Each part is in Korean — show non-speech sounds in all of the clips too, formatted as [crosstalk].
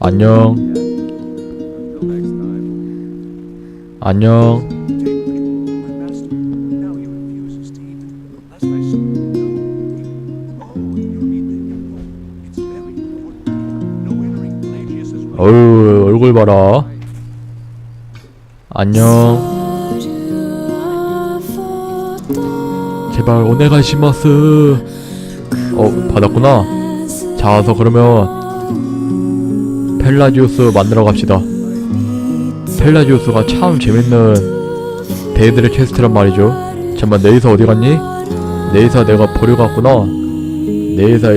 안녕. 안녕. 어휴, 얼굴 봐라. 안녕. 제발 오네가시마스. 어, 받았구나. 자서 그러면 펠라지우스 만나러 갑시다. 펠라지우스가 참 재밌는 데이드의 퀘스트란 말이죠. 잠깐만 네이사 어디 갔니? 네이사 내가 버려갔구나. 네이사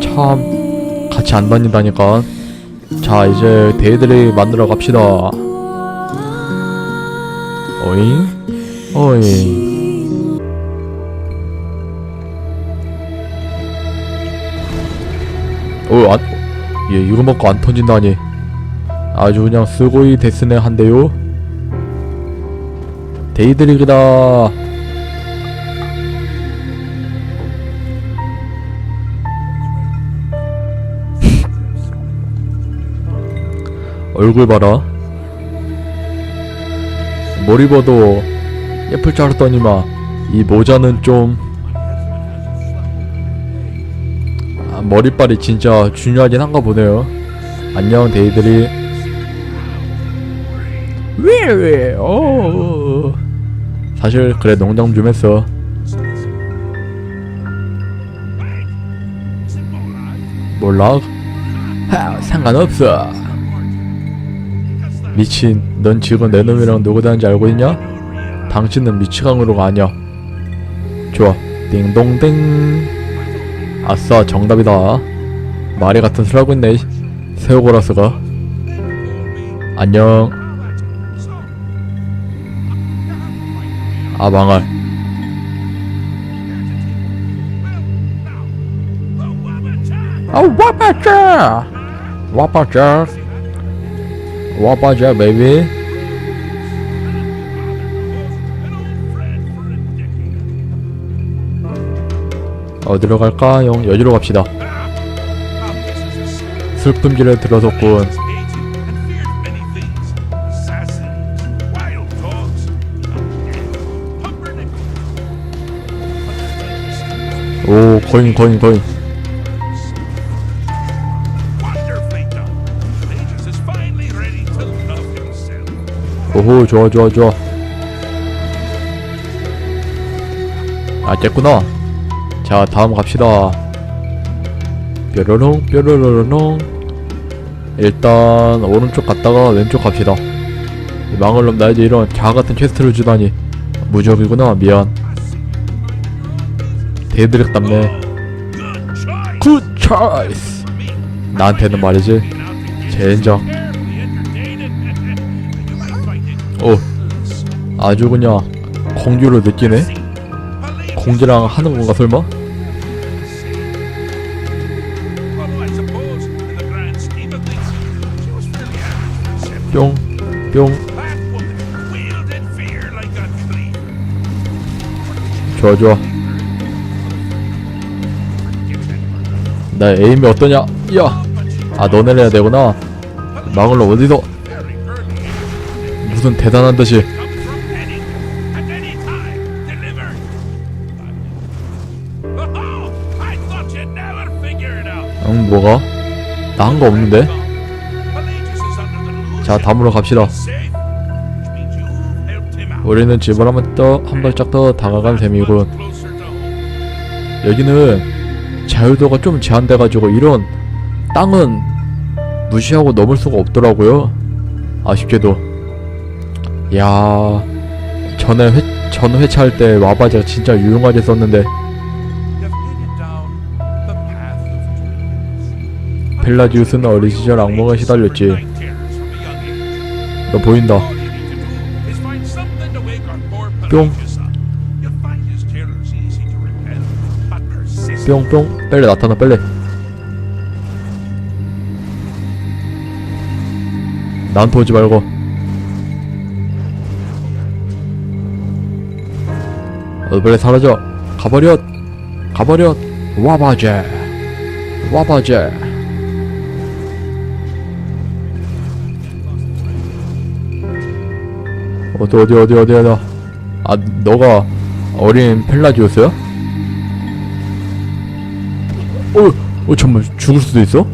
참 같이 안 다닌다니까. 자 이제 데이드를 만나러 갑시다. 어잉? 어잉? 어, 안, 예, 이거 먹고 안 터진다니. 아주 그냥 쓰고이 데스네 한데요. 데이드릭이다. [laughs] 얼굴 봐라. 머리 봐도 예쁠 줄 알았더니만 이 모자는 좀 아, 머리빨이 진짜 중요하긴 한가 보네요. 안녕 데이들이. 왜왜? 어. 사실 그래 농담 좀 했어. 몰라? 하, 상관없어. 미친, 넌 지금 내 놈이랑 누구 다는지 알고 있냐? 당신은 미치광으로가 아니야. 좋아, 띵동댕. 아싸 정답이다. 말이 같은 소리 하고 있네 새우고라스가. 안녕. 아 망할. 아 와빠자! 와빠자. 와빠자 베이비 어디로 갈까요? 여기로 갑시다. 슬픔지를 들어섰군. 오, 거인, 거인, 거인. 오호, 좋아, 좋아, 좋아. 아, 깼구나. 자, 다음 갑시다. 뾰로롱, 뾰로로롱. 일단, 오른쪽 갔다가 왼쪽 갑시다. 이 망할 놈, 나 이제 이런 자 같은 퀘스트를 주다니. 무적이구나, 미안. 데드렉 답네. 굿 차이스! 나한테는 말이지. 젠장. 오, 아주 그냥 공주를 느끼네? 공주랑 하는 건가 설마? 뿅, 뿅, 좋아 좋아. 나 에임이 어떠냐? 야, 아 너네 해야 되구나. 망을로 어디서? 무슨 대단한 듯이. 응 뭐가? 나 한 거 없는데? 자 다음으로 갑시다. 우리는 집을 한번 더한 발짝 더 다가간 셈이군. 여기는 자유도가 좀 제한돼가지고 이런 땅은 무시하고 넘을 수가 없더라고요. 아쉽게도. 야 전에 회, 전 회차할 때 와바자 진짜 유용하게 썼는데 펠라지우스는 어린 시절 악몽에 시달렸지. 너 보인다. 뿅. 뿅뿅. 빨리 나타나 빨리 나한테 오지 말고. 어 빨리 사라져. 가버려. 가버려. 와바제. 와바제 어디 어디 어디 어디 어디. 아 너가 어린 펠라지오스야? 어, 어 잠만. 죽을 수도 있어?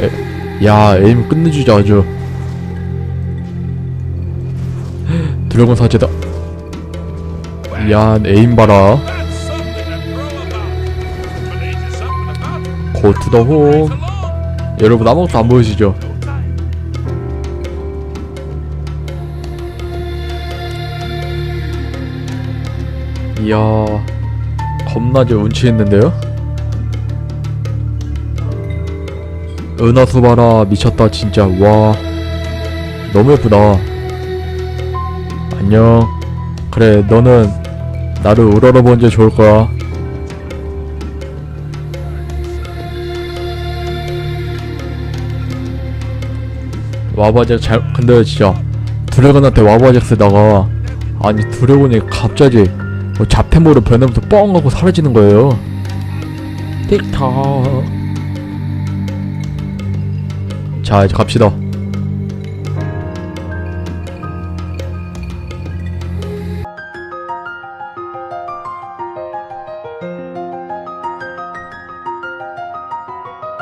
에, 야 에임 끝내주자 아주. 드래곤 사제다. 야 에임 봐라 고투더홈 여러분 아무것도 안 보이시죠? 이야 겁나게 운치 있는데요? 은하수 봐라 미쳤다 진짜. 와 너무 예쁘다. 안녕. 그래 너는 나를 우러러본 게 좋을 거야 와바잭 잘 근데 진짜 드래곤한테 와바잭 쓰다가 아니 드래곤이 갑자기 뭐 잡템으로 변하면서 뻥 하고 사라지는 거예요. 틱톡. 자 이제 갑시다